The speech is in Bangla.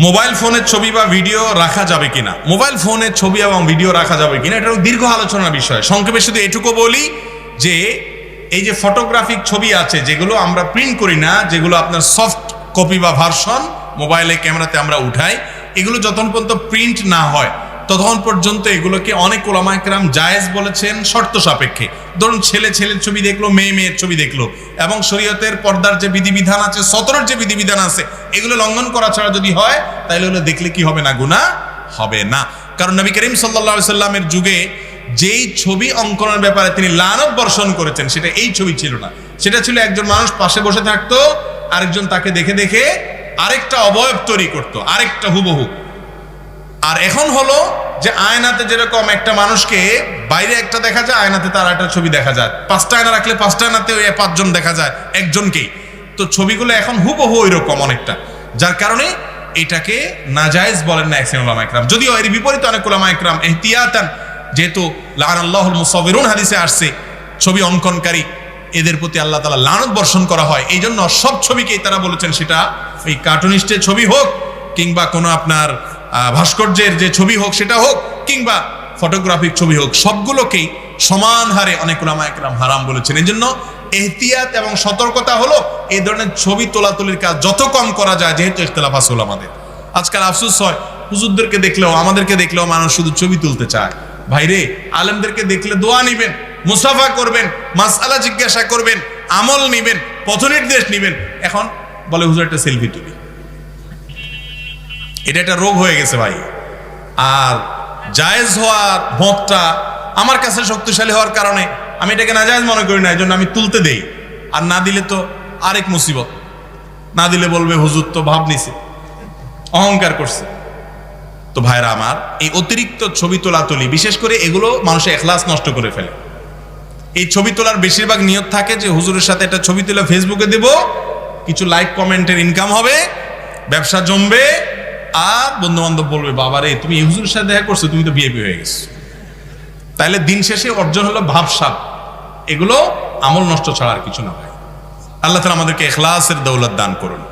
মোবাইল ফোনের ছবি বা ভিডিও রাখা যাবে কিনা? মোবাইল ফোনের ছবি এবং ভিডিও রাখা যাবে কিনা? এটা দীর্ঘ আলোচনার বিষয়। সংক্ষেপে শুধু এটুকু বলি যে, এই যে ফটোগ্রাফিক ছবি আছে, যেগুলো আমরা প্রিন্ট করি না, যেগুলো আপনার সফট কপি বা ভার্সন মোবাইলে ক্যামেরাতে আমরা উঠাই, এগুলো যতক্ষণ পর্যন্ত প্রিন্ট না হয় ততক্ষণ পর্যন্ত এগুলোকে অনেক ওলামা একরাম জায়েজ বলেছেন শর্ত সাপেক্ষে। ধরুন ছেলে ছেলের ছবি দেখল, মেয়ে মেয়ের ছবি দেখল। এবং শরীয়তের পর্দার যে বিধিবিধান আছে, সতরের যে বিধিবিধান আছে, এগুলো লঙ্ঘন করা ছাড়া যদি হয় তাহলে হলো দেখলে কি হবে না গুণা হবে না। কারণ নবী করিম সাল্লা সাল্লামের যুগে যেই ছবি অঙ্কনের ব্যাপারে তিনি লানত বর্ষণ করেছেন, সেটা এই ছবি ছিল না। সেটা ছিল একজন মানুষ পাশে বসে থাকতো, আরেকজন তাকে দেখে দেখে আরেকটা অবয়ব তৈরি করতো, আরেকটা হুবহু। আর এখন হলো যে আয়নাতে যেরকম একটা মানুষকে বাইরে একটা দেখা যায়, আয়নাতে তার একটা ছবি দেখা যায়। পাঁচটা আয়না রাখলে পাঁচটা আয়নাতে ওই পাঁচজন দেখা যায়, একজনকেই। তো ছবিগুলো এখন হুবহু ওই রকম অনেকটা। যার কারণে এটাকে নাজায়েজ বলেন না একসেন ওলামা একরাম। যদিও এর বিপরীতে অনেক ওলামা একরাম এহতিয়াতান, যেহেতু লান আল্লাহুল মুসাবিরুন হাদিসে আসছে, ছবি অঙ্কনকারী, এদের প্রতি আল্লাহ তালা লানত বর্ষণ করা হয়। এই জন্য সব ছবিকেই তারা বলেছেন সেটা এই কার্টুনিস্টের ছবি হোক কিংবা কোনো আপনার ভাস্কর্যের যে ছবি হোক, সেটা হোক, কিংবা ফটোগ্রাফিক ছবি হোক, সবগুলোকেই সমান হারে অনেক ওলামা একরাম হারাম বলেছেন। এই জন্য এহতিয়াত এবং সতর্কতা হলো এই ধরনের ছবি তোলাতুলির কাজ যত কম করা যায়, যেহেতু ইখতলাফ আসল আমাদের আজকাল আফসোস হয়, হুজুরদেরকে দেখলেও, আমাদেরকে দেখলেও মানুষ শুধু ছবি তুলতে চায়। ভাইরে আলেমদেরকে দেখলে দোয়া নিবেন, মুসাফা করবেন মাসালা জিজ্ঞাসা করবেন, আমল নিবেন, পথনির্দেশ নিবেন। এখন বলে, হুজুর, একটা সেলফি তুলি। এটা একটা রোগ হয়ে গেছে ভাই। আর জায়েজ হওয়ার মতটা আমার কাছে শক্তিশালী হওয়ার কারণে আমি এটাকে নাজায়েজ মনে করি না এই জন্য আমি তুলতে দেই। আর না দিলে তো আরেক মুসিবত। না দিলে বলবে, হুজুর তো ভাব নিছে, অহংকার করছে। তো ভাইরা আমার, এই অতিরিক্ত ছবি তোলা তুলি, বিশেষ করে এগুলো মানুষের এখলাস নষ্ট করে ফেলে। এই ছবি তোলার বেশিরভাগ নিয়ত থাকে যে, হুজুরের সাথে একটা ছবি তুলে ফেসবুকে দেব, কিছু লাইক কমেন্টের ইনকাম হবে, ব্যবসা জমবে আর বন্ধু বান্ধব বলবে, বাবারে, তুমি এই হুজুরের সাথে দেখা করছ, তুমি তো বিয়ে হয়ে গেছো। তাহলে দিন শেষে অর্জন হলো ভাবসাব। এগুলো আমল নষ্ট ছাড়া আর কিছু না ভাই। আল্লাহ তালা আমাদেরকে এখলাসের দৌলত দান করুন।